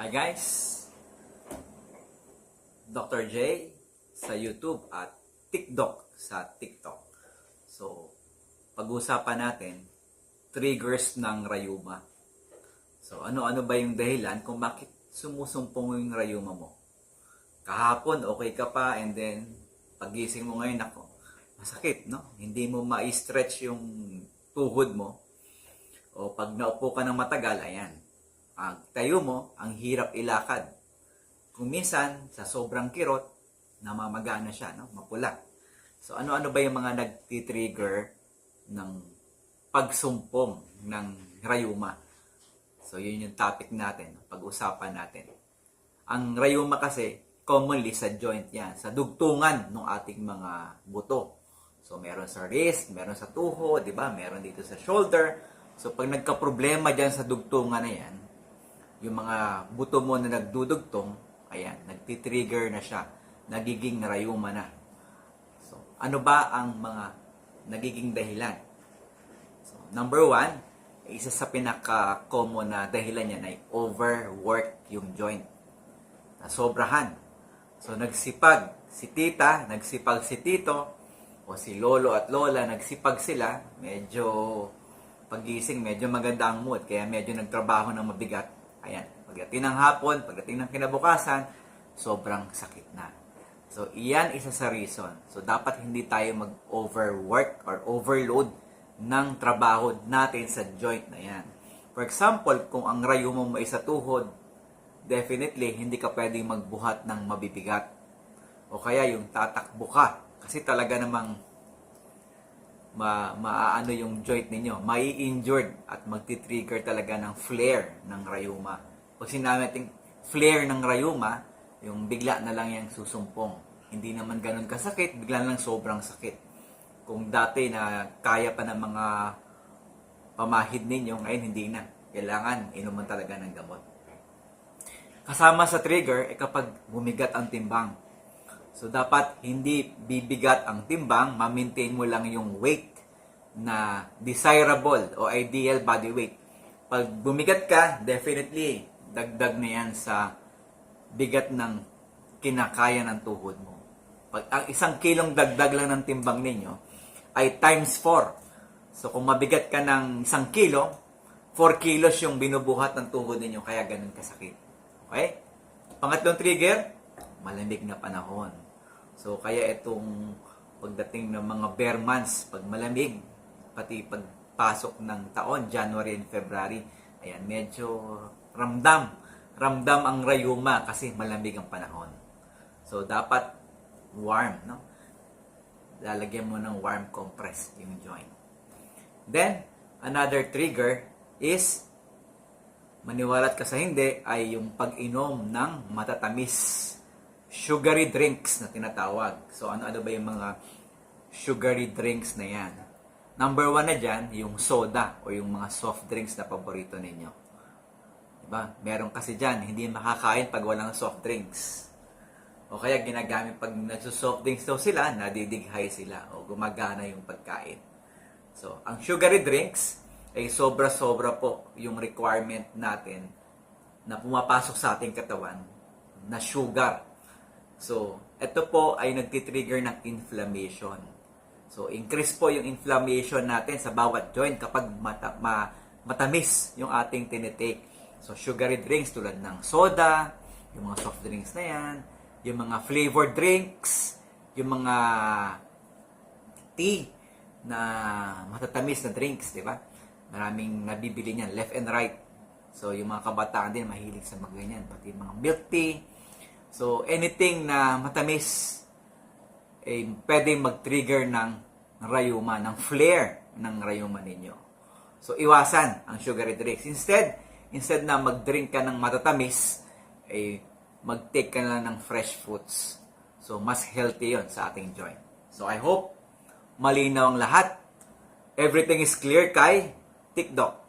Hi guys! Dr. J sa YouTube at TikTok sa TikTok. So, pag-usapan natin, triggers ng rayuma. So, ano-ano ba yung dahilan kung bakit sumusumpong yung rayuma mo? Kahapon, okay ka pa, and then, pagising mo ngayon, ako, masakit, no? Hindi mo ma-stretch yung tuhod mo. O pag naupo ka ng matagal, ayan, ang tayo mo, ang hirap ilakad. Kung minsan, sa sobrang kirot, namamaga na siya, no? mapula. So ano-ano ba yung mga nagtitrigger ng pagsumpong ng rayuma? So yun yung topic natin, pag-usapan natin. Ang rayuma kasi, commonly sa joint yan, sa dugtungan ng ating mga buto. So meron sa wrist, meron sa tuhod, di ba? Meron dito sa shoulder. So pag nagka-problema dyan sa dugtungan na yan, yung mga buto mo na nagdudugtong, ayan, nagtitrigger na siya, nagiging rayuma na. So, ano ba ang mga nagiging dahilan? So, number one, isa sa pinaka-common na dahilan yan ay overwork yung joint. Nasobrahan. So, nagsipag si tita, nagsipag si tito, o si lolo at lola, nagsipag sila, medyo pagising, medyo maganda ang mood, kaya medyo nagtrabaho ng mabigat. Ayan, pagdating ng hapon, pagdating ng kinabukasan, sobrang sakit na. So, iyan isa sa reason. So, dapat hindi tayo mag-overwork or overload ng trabaho natin sa joint na yan. For example, kung ang rayo mo ay sa tuhod, definitely hindi ka pwedeng magbuhat ng mabibigat. O kaya yung tatakbo ka. Kasi talaga namang ma maaano yung joint ninyo, mai-injured at magti-trigger talaga ng flare ng rayuma. Pag sinabi natin flare ng rayuma, yung bigla na lang yung susumpong. Hindi naman ganun kasakit, bigla lang sobrang sakit. Kung dati na kaya pa ng mga pamahid ninyo, ngayon hindi na. Kailangan inuman talaga ng gamot. Kasama sa trigger, eh kapag bumigat ang timbang, So, dapat hindi bibigat ang timbang, ma-maintain mo lang yung weight na desirable o ideal body weight. Pag bumigat ka, definitely, dagdag na yan sa bigat ng kinakaya ng tuhod mo. Pag ang isang kilong dagdag lang ng timbang ninyo ay times 4. So, kung mabigat ka ng isang kilo, 4 kilos yung binubuhat ng tuhod ninyo, kaya ganun kasakit. Okay? Pangatlong trigger, malamig na panahon. So, kaya itong pagdating ng mga bare months, pag malamig, pati pagpasok ng taon, January and February, ayan, medyo ramdam. Ramdam ang rayuma kasi malamig ang panahon. So, dapat warm, no? Lalagyan mo ng warm compress yung joint. Then, another trigger is maniwalat ka sa hindi ay yung pag-inom ng matatamis sugary drinks na tinatawag. So, ano-ano ba yung mga sugary drinks na yan? Number one na dyan, yung soda o yung mga soft drinks na paborito ninyo. Diba? Meron kasi dyan, hindi makakain pag walang soft drinks. O kaya ginagamit pag nagsusoft drinks daw sila, nadidighay sila o gumagana yung pagkain. So, ang sugary drinks ay sobra-sobra po yung requirement natin na pumapasok sa ating katawan na sugar So, ito po ay nagtitrigger ng inflammation. So, increase po yung inflammation natin sa bawat joint kapag mata, ma, matamis yung ating tinitake. So, sugary drinks tulad ng soda, yung mga soft drinks na yan, yung mga flavored drinks, yung mga tea na matatamis na drinks, di ba? Maraming nabibili niyan, left and right. So, yung mga kabataan din mahilig sa mga ganyan, pati mga milk tea, So, anything na matamis, eh, pwedeng mag-trigger ng rayuma, ng flare ng rayuma ninyo. So, iwasan ang sugary drinks. Instead, instead na mag-drink ka ng matatamis, eh, mag-take ka na lang ng fresh fruits. So, mas healthy yon sa ating joint. So, I hope malinaw ang lahat. Everything is clear kay TikTok.